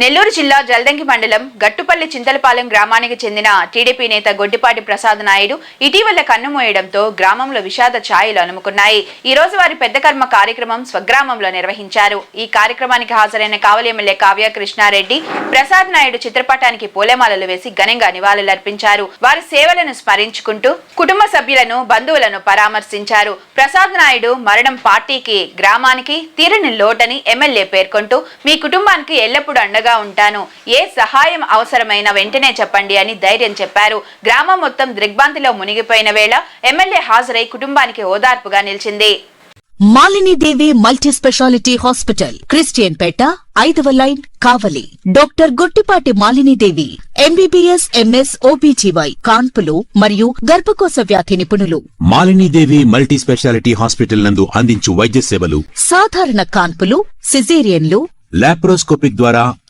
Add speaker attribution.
Speaker 1: నెల్లూరు జిల్లా జల్దంకి మండలం గట్టుపల్లి చింతలపాలెం గ్రామానికి చెందిన టీడీపీ నేత గొడ్డిపాటి ప్రసాద్ నాయుడు ఇటీవల కన్నుమూయడంతో గ్రామంలో విషాద ఛాయలు అలుముకున్నాయి. ఈ రోజు వారి పెద్ద కర్మ కార్యక్రమం స్వగ్రామంలో నిర్వహించారు. ఈ కార్యక్రమానికి హాజరైన కావలి ఎమ్మెల్యే కావ్య కృష్ణారెడ్డి ప్రసాద్ నాయుడు చిత్రపటానికి పూలమాలలు వేసి ఘనంగా నివాళులర్పించారు. వారి సేవలను స్మరించుకుంటూ కుటుంబ సభ్యులను బంధువులను పరామర్శించారు. ప్రసాద్ నాయుడు మరణం పార్టీకి గ్రామానికి తీరని లోటని ఎమ్మెల్యే పేర్కొంటూ మీ కుటుంబానికి ఎల్లప్పుడూ అండగా ఉంటాను. ఏ సహాయం అవసరమైన వెంటనే చెప్పండి అని ధైర్యం చెప్పారు. గ్రామం మొత్తం దిగ్భ్రాంతిలో మునిగిపోయిన వేళ ఎమ్మెల్యే హాజరై కుటుంబానికి ఓదార్పుగా నిలిచింది.
Speaker 2: Malinidevi multi speciality hospital Christian Peta ఐదవ line Kavali. Doctor Guttipati Malinidevi MBBS MS OBGY కాన్పులు మరియు గర్భకోశ వ్యాధి నిపుణులు.
Speaker 3: మాలినీదేవి మల్టీ స్పెషాలిటీ హాస్పిటల్ నందు అందించు వైద్య సేవలు
Speaker 2: సాధారణ కాన్పులు సిజేరియన్లు
Speaker 3: లాప్రోస్కోపిక్ ద్వారా